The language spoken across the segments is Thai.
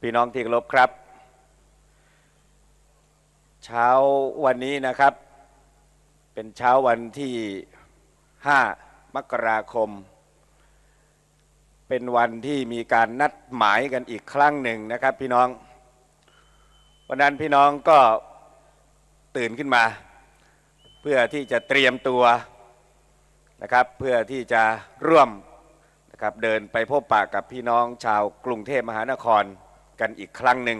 พี่น้องที่เคารพครับ เช้าวันนี้นะครับ เป็นเช้าวันที่ 5 มกราคม เป็นวันที่มีการนัดหมายกันอีกครั้งหนึ่งนะครับ พี่น้อง วันนั้นพี่น้องก็ตื่นขึ้นมา เพื่อที่จะเตรียมตัวนะครับ เพื่อที่จะร่วม นะครับเดินไปพบปะกับพี่น้องชาวกรุงเทพมหานครกันอีกครั้งหนึ่ง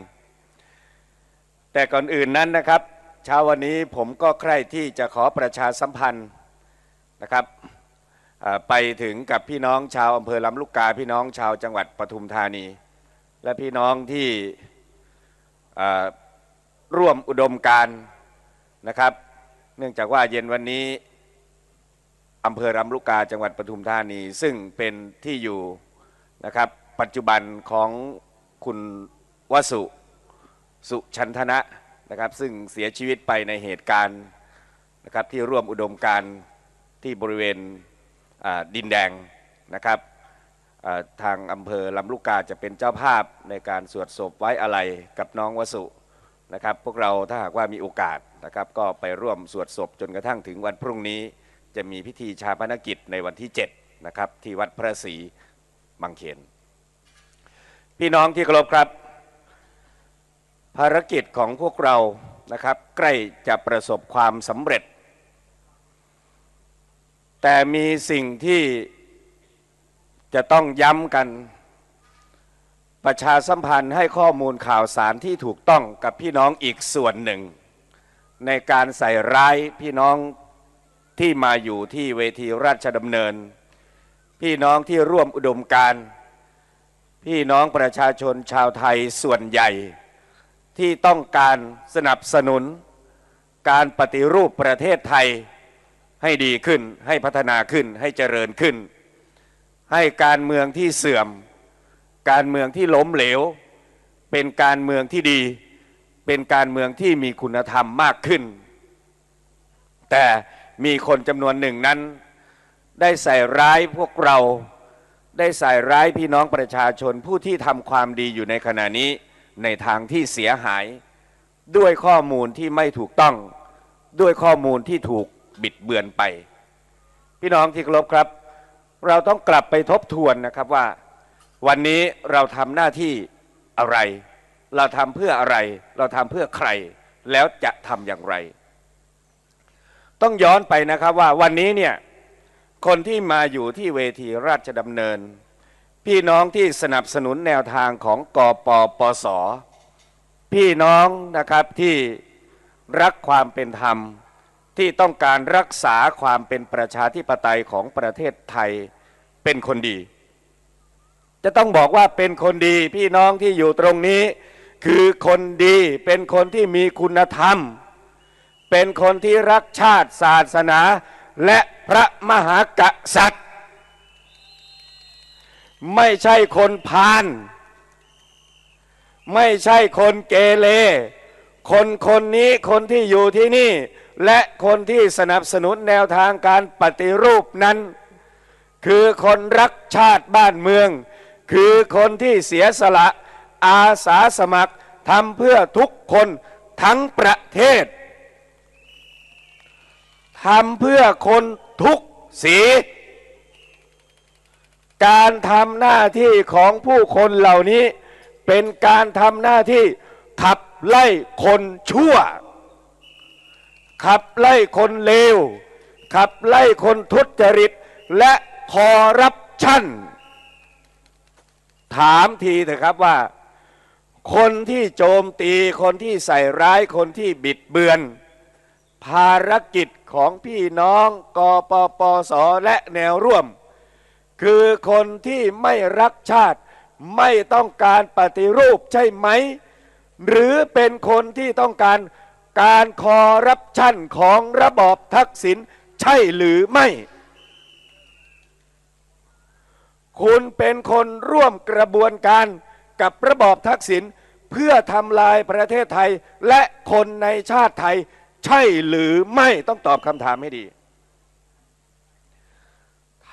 แต่ก่อนอื่นนั้นนะครับ เช้าวันนี้ผมก็ใคร่ที่จะขอประชาสัมพันธ์นะครับไปถึงกับพี่น้องชาวอำเภอลำลูกกา พี่น้องชาวจังหวัดปทุมธานี และพี่น้องที่ร่วมอุดมการนะครับ เนื่องจากว่าเย็นวันนี้ อำเภอรำลูกกาจังหวัดปทุมธานี ซึ่งเป็นที่อยู่นะครับปัจจุบันของคุณวสุสุชันธนะนะครับ ซึ่งเสียชีวิตไปในเหตุการณ์นะครับที่ร่วมอุดมการที่บริเวณดินแดงนะครับทางอำเภอลำลูกกาจะเป็นเจ้าภาพในการสวดศพไว้อะไรกับน้องวสุนะครับ พวกเราถ้าหากว่ามีโอกาสนะครับ ก็ไปร่วมสวดศพจนกระทั่งถึงวันพรุ่งนี้ จะมีพิธีชาปนกิจในวันที่7นะครับที่วัดพระศรีบางเขน พี่น้องที่เคารพครับ ภารกิจของพวกเรานะครับใกล้จะประสบความสำเร็จ แต่มีสิ่งที่จะต้องย้ำกันประชาสัมพันธ์ให้ข้อมูลข่าวสารที่ถูกต้องกับพี่น้องอีกส่วนหนึ่ง ในการใส่ร้ายพี่น้อง ที่มาอยู่ที่เวทีราชดำเนิน พี่น้องที่ร่วมอุดมการพี่น้องประชาชนชาวไทยส่วนใหญ่ ที่ต้องการสนับสนุน การปฏิรูปประเทศไทยให้ดีขึ้นให้พัฒนาขึ้นให้เจริญขึ้น ให้การเมืองที่เสื่อม การเมืองที่ล้มเหลว เป็นการเมืองที่ดี เป็นการเมืองที่มีคุณธรรมมากขึ้น แต่ มีคนจำนวนหนึ่งนั้น ได้ใส่ร้ายพวกเราได้ใส่ร้ายพี่น้องประชาชนผู้ที่ทำความดีอยู่ในขณะนี้ในทางที่เสียหาย ด้วยข้อมูลที่ไม่ถูกต้อง ด้วยข้อมูลที่ถูกบิดเบือนไป พี่น้องที่เคารพครับ เราต้องกลับไปทบทวนนะครับว่า วันนี้เราทำหน้าที่อะไร เราทำเพื่ออะไร เราทำเพื่อใคร แล้วจะทำอย่างไร ต้องย้อนไปนะครับว่าวันนี้เนี่ยคนที่มาอยู่ที่เวทีราชดำเนิน พี่น้องที่สนับสนุนแนวทางของกปปส พี่น้องนะครับที่รักความเป็นธรรม ที่ต้องการรักษาความเป็นประชาธิปไตยของประเทศไทยเป็นคนดี จะต้องบอกว่าเป็นคนดีพี่น้องที่อยู่ตรงนี้ คือคนดีเป็นคนที่มีคุณธรรม เป็นคนที่รักชาติศาสนา และพระมหากษัตริย์ ไม่ใช่คนพาลไม่ใช่คนเกเรคนคนนี้คนที่อยู่ที่นี่ และคนที่สนับสนุนแนวทางการปฏิรูปนั้น คือคนรักชาติบ้านเมือง คือคนที่เสียสละอาสาสมัครทำเพื่อทุกคนทั้งประเทศ ทำเพื่อคนทุกสี การทำหน้าที่ของผู้คนเหล่านี้ เป็นการทำหน้าที่ขับไล่คนชั่ว ขับไล่คนเลว ขับไล่คนทุจริต และคอรัปชันถามทีเถอะครับว่า คนที่โจมตีคนที่ใส่ร้ายคนที่บิดเบือน ภารกิจของพี่น้องกปปสและแนวร่วม คือคนที่ไม่รักชาติไม่ต้องการปฏิรูปใช่ไหม หรือเป็นคนที่ต้องการการคอร์รัปชันของระบอบทักษิณใช่หรือไม่ คุณเป็นคนร่วมกระบวนการกับระบอบทักษิณเพื่อทำลายประเทศไทยและคนในชาติไทย ใช่หรือไม่ต้องตอบคำถามให้ดี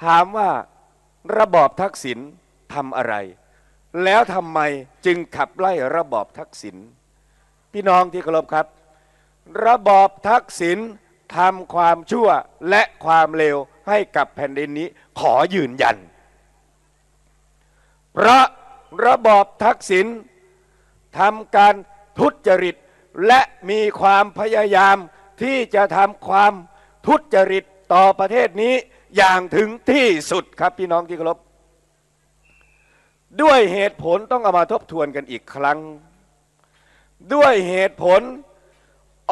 ถามว่าระบอบทักษิณทำอะไร แล้วทำไมจึงขับไล่ระบอบทักษิณพี่น้องที่เคารพครับ ระบอบทักษิณทำความชั่วและความเลวให้กับแผ่นดินนี้ขอยืนยันเพราะระบอบทักษิณทำการทุจริต และมีความพยายามที่จะทำความทุจริตต่อประเทศนี้อย่างถึงที่สุดครับพี่น้องที่เคารพด้วยเหตุผลต้องเอามาทบทวนกันอีกครั้ง ด้วยเหตุผล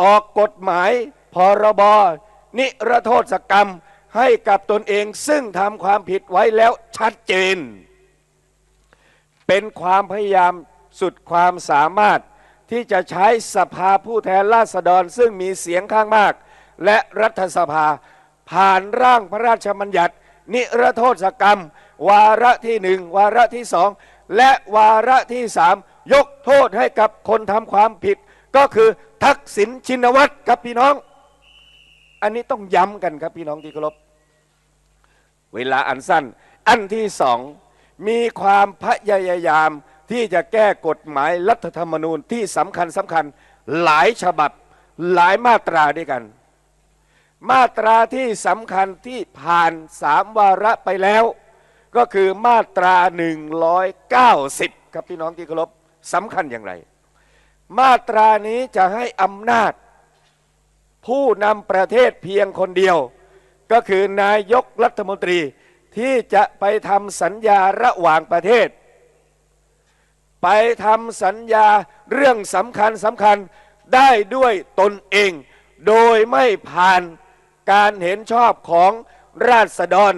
ออกกฎหมายพรบนิรโทษกรรมให้กับตนเองซึ่งทำความผิดไว้แล้วชัดเจน เป็นความพยายามสุดความสามารถ ที่จะใช้สภาผู้แทนราษฎร ซึ่งมีเสียงข้างมาก และรัฐสภา ผ่านร่างพระราชบัญญัติ นิรโทษกรรม วาระที่หนึ่งวาระที่สองและวาระที่สามยกโทษให้กับคนทำความผิด ก็คือทักษิณชินวัตรครับพี่น้อง อันนี้ต้องย้ำกันครับพี่น้องที่เคารพเวลาอันสั้น อันที่สองมีความพยายาม ที่จะแก้กฎหมายรัฐธรรมนูญที่สำคัญสำคัญหลายฉบับหลายมาตราด้วยกัน มาตราที่สำคัญที่ผ่านสามวาระไปแล้ว ก็คือมาตรา 190 ครับพี่น้องที่เคารพสำคัญอย่างไร มาตรานี้จะให้อำนาจ ผู้นำประเทศเพียงคนเดียว ก็คือนายกรัฐมนตรีที่จะไปทำสัญญาระหว่างประเทศ ไปทำสัญญาเรื่องสำคัญสำคัญได้ด้วยตนเอง โดยไม่ผ่านการเห็นชอบของราษฎร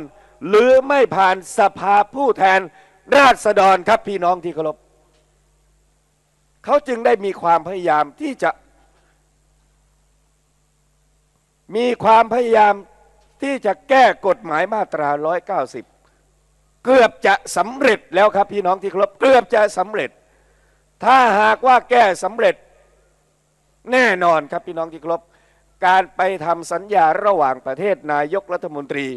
หรือไม่ผ่านสภาผู้แทนราษฎรครับพี่น้องที่เคารพเขาจึงได้มีความพยายามที่จะ มีความพยายามที่จะแก้กฎหมายมาตรา 190 เกือบจะสำเร็จแล้วครับพี่น้องที่เคารพเกือบจะสำเร็จ ถ้าหากว่าแก้สำเร็จแน่นอนครับพี่น้องที่เคารพการไปทำสัญญาระหว่างประเทศนายกรัฐมนตรี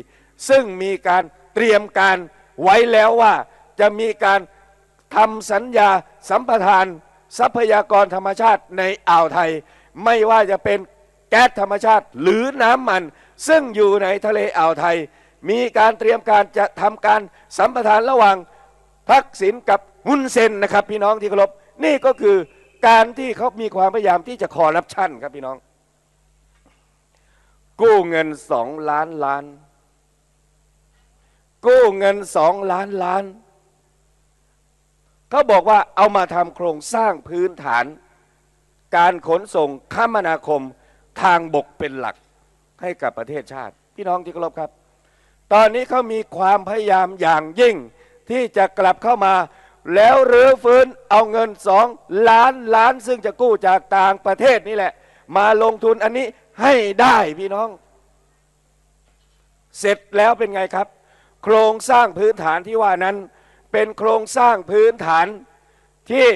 ซึ่งมีการเตรียมการไว้แล้วว่าจะมีการทำสัญญาสัมปทาน ทรัพยากรธรรมชาติในอ่าวไทย ไม่ว่าจะเป็นแก๊สธรรมชาติหรือน้ำมัน ซึ่งอยู่ในทะเลอ่าวไทย มีการเตรียมการจะทำการสัมปทานระหว่างทักษิณกับฮุนเซนนะครับพี่น้องที่เคารพนี่ก็คือการที่เขามีความพยายามที่จะคอร์รัปชันครับพี่น้อง กู้เงินสองล้านล้าน กู้เงินสองล้านล้านเขาบอกว่าเอามาทำโครงสร้างพื้นฐาน การขนส่งคมนาคมทางบกเป็นหลักให้กับประเทศชาติ พี่น้องที่เคารพครับ ตอนนี้เขามีความพยายามอย่างยิ่ง ที่จะกลับเข้ามา แล้วรื้อฟื้นเอาเงินสองล้านล้านซึ่งจะกู้จากต่างประเทศนี่แหละ มาลงทุนอันนี้ให้ได้พี่น้อง เสร็จแล้วเป็นไงครับ โครงสร้างพื้นฐานที่ว่านั้น เป็นโครงสร้างพื้นฐานที่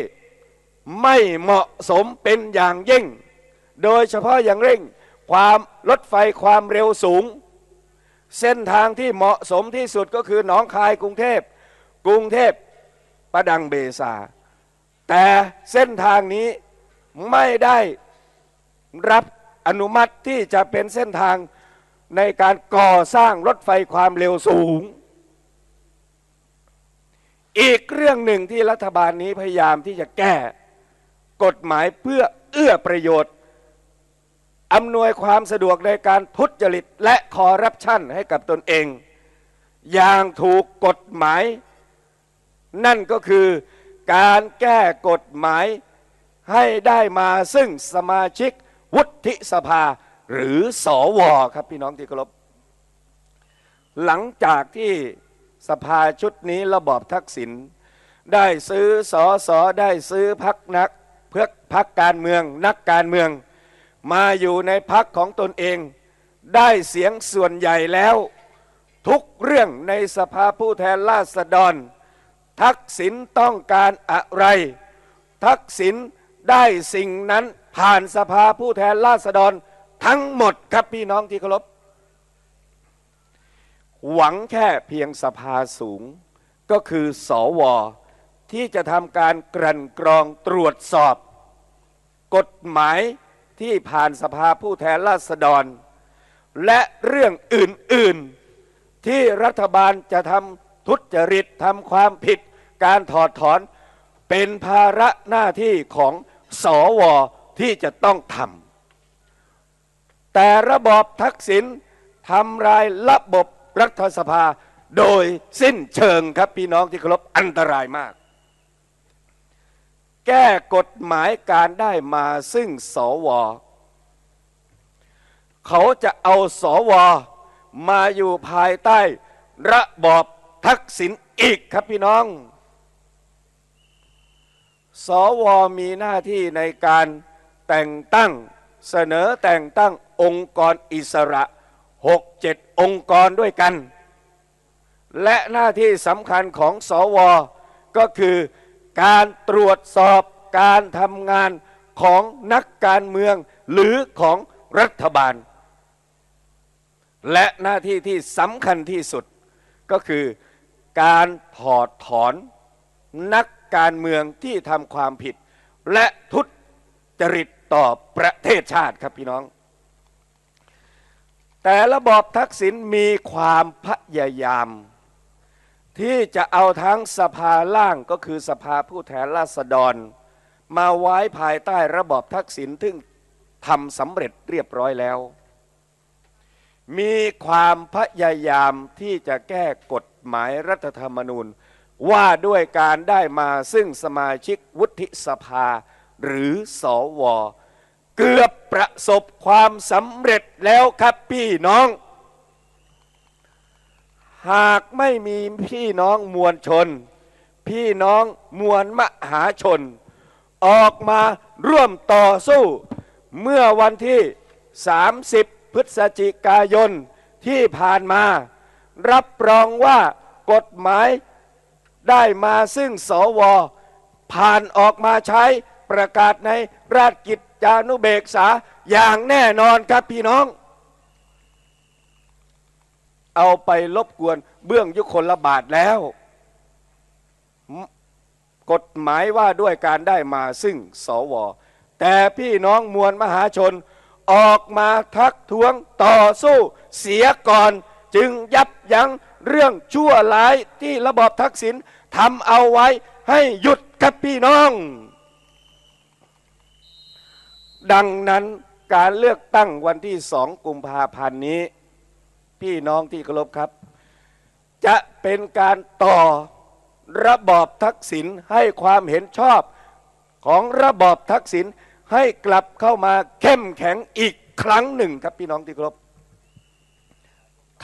ไม่เหมาะสมเป็นอย่างยิ่ง โดยเฉพาะอย่างเร่ง ความรถไฟความเร็วสูง เส้นทางที่เหมาะสมที่สุดก็คือหนองคายกรุงเทพกรุงเทพประดังเบซา แต่เส้นทางนี้ไม่ได้รับอนุมัติที่จะเป็นเส้นทางในการก่อสร้างรถไฟความเร็วสูง อีกเรื่องหนึ่งที่รัฐบาลนี้พยายามที่จะแก้ กฎหมายเพื่อเอื้อประโยชน์ อำนวยความสะดวกในการทุจริตและคอร์รัปชันให้กับตนเอง อย่างถูกกฎหมาย นั่นก็คือการแก้กฎหมายให้ได้มาซึ่งสมาชิกวุฒิสภาหรือสอวอครับพี่น้องที่เคารพหลังจากที่สภาชุดนี้ระบอบทักษิณได้ซื้อสอสอได้ซื้อพักนักเพื่อพักการเมืองนักการเมือง มาอยู่ในพักของตนเอง ได้เสียงส่วนใหญ่แล้ว ทุกเรื่องในสภาผู้แทนราษฎร ทักษิณต้องการอะไร ทักษิณได้สิ่งนั้นผ่านสภาผู้แทนราษฎรทั้งหมดครับพี่น้องที่เคารพหวังแค่เพียงสภาสูง ก็คือสอวอที่จะทำการกลั่นกรองตรวจสอบ กฎหมาย ที่ผ่านสภาผู้แทนราษฎร และเรื่องอื่น ๆ ที่รัฐบาลจะทำทุจริตทำความผิด การถอดถอนเป็นภาระหน้าที่ของสอวอที่จะต้องทำแต่ระบอบทักษิณทำลายระบบรัฐสภาโดยสิ้นเชิงครับพี่น้องที่เคารพอันตรายมาก แก้กฎหมายการได้มาซึ่งสว เขาจะเอาสว มาอยู่ภายใต้ระบอบทักษิณอีกครับพี่น้อง สวมีหน้าที่ในการแต่งตั้งเสนอแต่งตั้งองค์กรอิสระหกเจ็ดองค์กรด้วยกัน และหน้าที่สำคัญของสวก็คือ การตรวจสอบการทำงานของนักการเมืองหรือของรัฐบาล และหน้าที่ที่สำคัญที่สุดก็คือการถอดถอนนักการเมืองที่ทำความผิด และทุจริตต่อประเทศชาติครับพี่น้อง แต่ระบอบทักษิณมีความพยายาม ที่จะเอาทั้งสภาล่างก็คือสภาผู้แทนราษฎร มาไว้ภายใต้ระบอบทักษิณซึ่งทำสำเร็จเรียบร้อยแล้ว มีความพยายามที่จะแก้กฎหมายรัฐธรรมนูญ ว่าด้วยการได้มาซึ่งสมาชิกวุฒิสภาหรือสอวอเกือบประสบความสำเร็จแล้วครับพี่น้อง หากไม่มีพี่น้องมวลชน พี่น้องมวลมหาชน ออกมาร่วมต่อสู้ เมื่อวันที่ 30 พฤศจิกายนที่ผ่านมา รับรองว่ากฎหมายได้มาซึ่งสว ผ่านออกมาใช้ประกาศในราชกิจจานุเบกษาอย่างแน่นอนครับพี่น้อง เอาไปลบกวนเบื้องยุคนละบาทแล้ว กฎหมายว่าด้วยการได้มาซึ่งสว แต่พี่น้องมวลมหาชนออกมาทักท้วงต่อสู้ เสียก่อนจึงยับยั้งเรื่องชั่วร้ายที่ระบอบทักษิณทำเอาไว้ให้หยุดกับพี่น้อง ดังนั้นการเลือกตั้งวันที่สองกุมภาพันธ์นี้ พี่น้องที่เคารพครับ จะเป็นการต่อระบอบทักษิณให้ความเห็นชอบของระบอบทักษิณให้กลับเข้ามาเข้มแข็งอีกครั้งหนึ่งครับพี่น้องที่เคารพ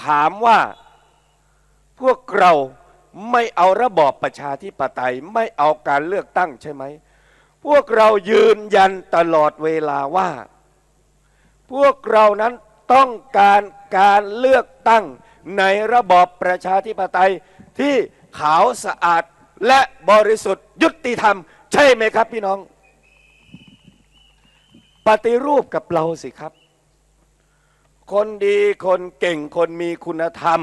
ถามว่าพวกเราไม่เอาระบอบประชาธิปไตยไม่เอาการเลือกตั้งใช่ไหม พวกเรายืนยันตลอดเวลาว่า พวกเรานั้น ต้องการการเลือกตั้งในระบอบประชาธิปไตยที่ขาวสะอาดและบริสุทธิ์ยุติธรรม ใช่ไหมครับพี่น้อง ปฏิรูปกับเราสิครับ คนดีคนเก่งคนมีคุณธรรม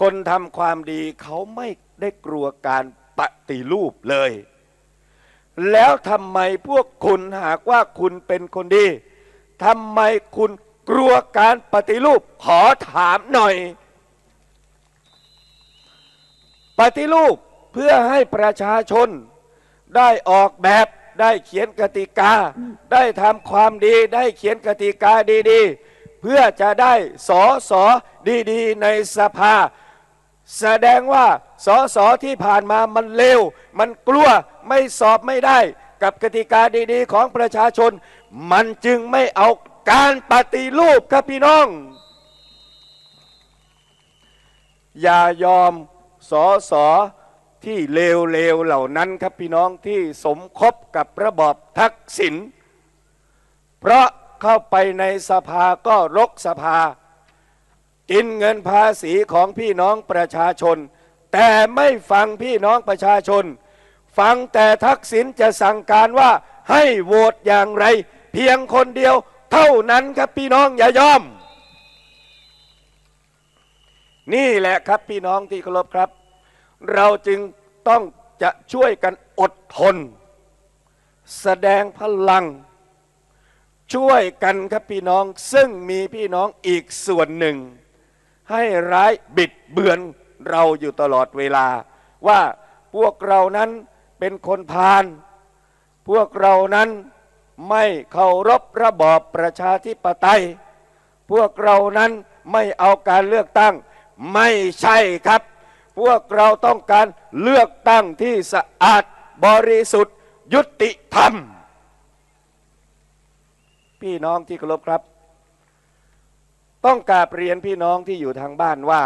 คนทำความดีเขาไม่ได้กลัวการปฏิรูปเลย แล้วทำไมพวกคุณหากว่าคุณเป็นคนดีทำไมคุณ กลัวการปฏิรูปขอถามหน่อย ปฏิรูปเพื่อให้ประชาชนได้ออกแบบได้เขียนกติกา ได้ทำความดีได้เขียนกติกาดีๆ เพื่อจะได้สอสอดีๆ ในสภา แสดงว่าสอสอที่ผ่านมามันเลวมันกลัวไม่สอบไม่ได้ กับกติกาดีๆ ของประชาชน มันจึงไม่เอา การปฏิรูปครับพี่น้อง อย่ายอมสอสอที่เลวๆเหล่านั้นครับพี่น้องที่สมคบกับระบอบทักษิณเพราะเข้าไปในสภาก็รกสภา กินเงินภาษีของพี่น้องประชาชน แต่ไม่ฟังพี่น้องประชาชน ฟังแต่ทักษิณจะสั่งการว่าให้โหวตอย่างไร เพียงคนเดียว เท่านั้นครับพี่น้องอย่ายอม นี่แหละครับพี่น้องที่เคารพครับ เราจึงต้องจะช่วยกันอดทน แสดงพลัง ช่วยกันครับพี่น้องซึ่งมีพี่น้องอีกส่วนหนึ่ง ให้ร้ายบิดเบือนเราอยู่ตลอดเวลา ว่าพวกเรานั้นเป็นคนพาลพวกเรานั้น ไม่เคารพระบอบประชาธิปไตย พวกเรานั้นไม่เอาการเลือกตั้ง ไม่ใช่ครับ พวกเราต้องการเลือกตั้งที่สะอาดบริสุทธิ์ ยุติธรรม พี่น้องที่เคารพครับ ต้องกาบเรียนพี่น้องที่อยู่ทางบ้านว่า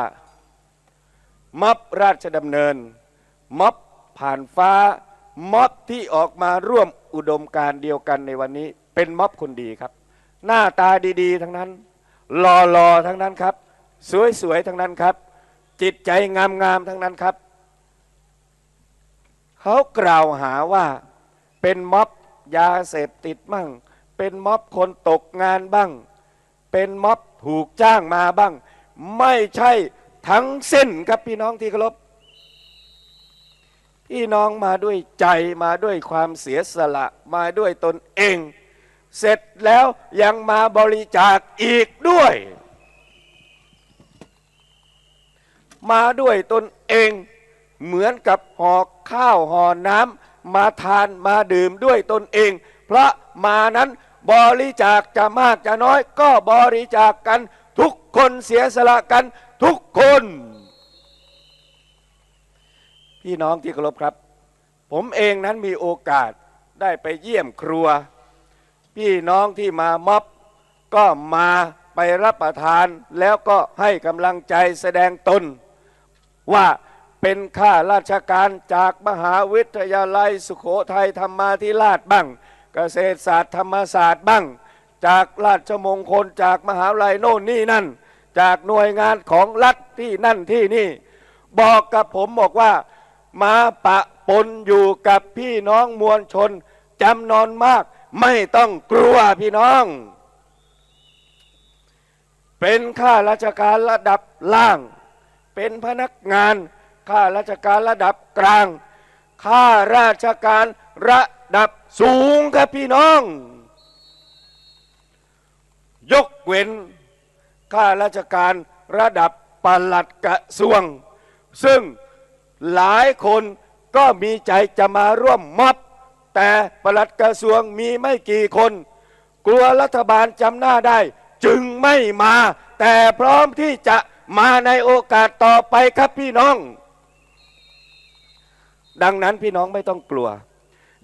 ม็อบราชดำเนินม็อบผ่านฟ้า ม็อบที่ออกมาร่วมอุดมการเดียวกันในวันนี้ เป็นม็อบคนดีครับ หน้าตาดีๆ ทั้งนั้นหล่อๆทั้งนั้นครับ สวยๆทั้งนั้นครับ จิตใจงามๆทั้งนั้นครับ เขากล่าวหาว่าเป็นม็อบยาเสพติดบ้างเป็นม็อบคนตกงานบ้าง เป็นม็อบถูกจ้างมาบ้าง ไม่ใช่ทั้งเส้นครับพี่น้องที่เคารพ พี่น้องมาด้วยใจมาด้วยความเสียสละมาด้วยตนเอง เสร็จแล้วยังมาบริจาคอีกด้วย มาด้วยตนเอง เหมือนกับห่อข้าวห่อน้ำมาทานมาดื่มด้วยตนเองเพราะมานั้นบริจาคจะมากจะน้อย ก็บริจาคกันทุกคนเสียสละกันทุกคน พี่น้องที่เคารพครับ ผมเองนั้นมีโอกาสได้ไปเยี่ยมครัว พี่น้องที่มาม็อบก็มาไปรับประทานแล้วก็ให้กำลังใจแสดงตน ว่าเป็นข้าราชการจากมหาวิทยาลัยสุโขทัยธรรมาธิราชบ้าง เกษตรศาสตร์ธรรมศาสตร์บ้าง จากราชมงคลจากมหาวิทยาลัยโน่นนี่นั่น จากหน่วยงานของรัฐที่นั่นที่นี่ บอกกับผมบอกว่า มาปะปนอยู่กับพี่น้องมวลชนจำนวนมาก ไม่ต้องกลัวพี่น้อง เป็นข้าราชการระดับล่าง เป็นพนักงานข้าราชการระดับกลางข้าราชการระดับสูงครับพี่น้อง ยกเว้นข้าราชการระดับปลัดกระทรวง ซึ่ง หลายคนก็มีใจจะมาร่วมม็อบ แต่ปลัดกระทรวงมีไม่กี่คน กลัวรัฐบาลจำหน้าได้ จึงไม่มา แต่พร้อมที่จะมาในโอกาสต่อไปครับพี่น้อง ดังนั้นพี่น้องไม่ต้องกลัว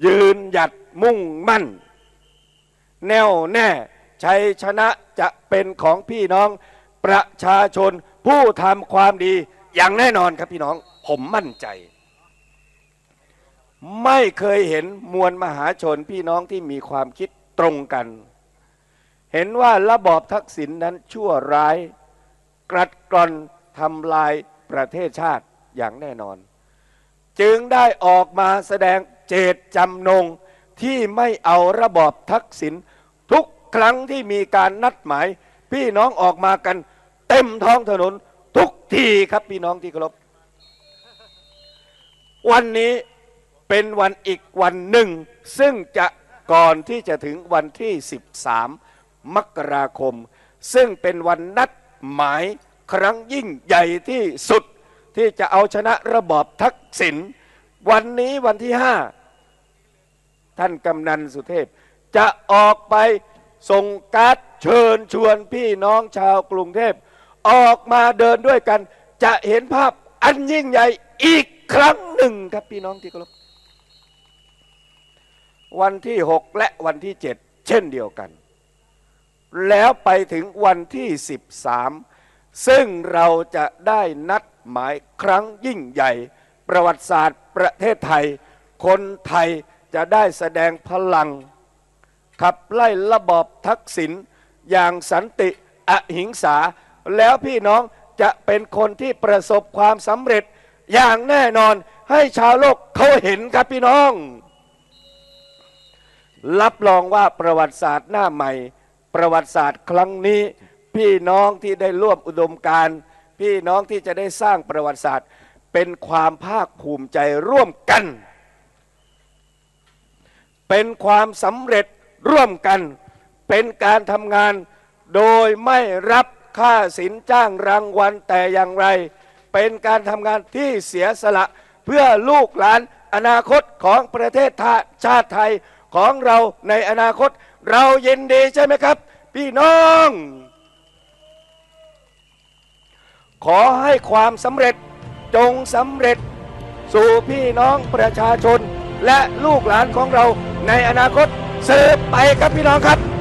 ยืนหยัดมุ่งมั่น แน่วแน่ชัยชนะจะเป็นของพี่น้องประชาชนผู้ทำความดีอย่างแน่นอนครับพี่น้อง ผมมั่นใจ ไม่เคยเห็นมวลมหาชนพี่น้องที่มีความคิดตรงกัน เห็นว่าระบอบทักษิณนนั้นชั่วร้าย กรัดกร่อนทำลายประเทศชาติอย่างแน่นอน จึงได้ออกมาแสดงเจตจำนงที่ไม่เอาระบอบทักษิณทุกครั้งที่มีการนัดหมาย พี่น้องออกมากันเต็มท้องถนนทุกทีครับพี่น้องที่เคารพ วันนี้เป็นวันอีกวันหนึ่ง ซึ่งจะก่อนที่จะถึงวันที่ 13 มกราคม ซึ่งเป็นวันนัดหมายครั้งยิ่งใหญ่ที่สุดที่จะเอาชนะระบอบทักษิณวันนี้วันที่ห้าท่านกำนันสุเทพ จะออกไปส่งการ์ดเชิญชวนพี่น้องชาวกรุงเทพ ออกมาเดินด้วยกัน จะเห็นภาพอันยิ่งใหญ่อีก ครั้งหนึ่งครับพี่น้องที่เคารพวันที่6และวันที่7เช่นเดียวกัน แล้วไปถึงวันที่13ซึ่งเราจะได้นัดหมายครั้งยิ่งใหญ่ ประวัติศาสตร์ประเทศไทย คนไทยจะได้แสดงพลัง ขับไล่ระบอบทักษิณอย่างสันติอหิงสา แล้วพี่น้องจะเป็นคนที่ประสบความสำเร็จ อย่างแน่นอนให้ชาวโลกเขาเห็นครับพี่น้อง รับรองว่าประวัติศาสตร์หน้าใหม่ ประวัติศาสตร์ครั้งนี้ พี่น้องที่ได้ร่วมอุดมการพี่น้องที่จะได้สร้างประวัติศาสตร์ เป็นความภาคภูมิใจร่วมกัน เป็นความสำเร็จร่วมกัน เป็นการทำงานโดยไม่รับค่าสินจ้างรางวัลแต่อย่างไร เป็นการทำงานที่เสียสละ เพื่อลูกหลานอนาคตของประเทศชาติไทยของเราในอนาคต เรายินดีใช่ไหมครับ พี่น้อง ขอให้ความสำเร็จจงสำเร็จสู่พี่น้องประชาชน และลูกหลานของเราในอนาคตสืบไปครับพี่น้องครับ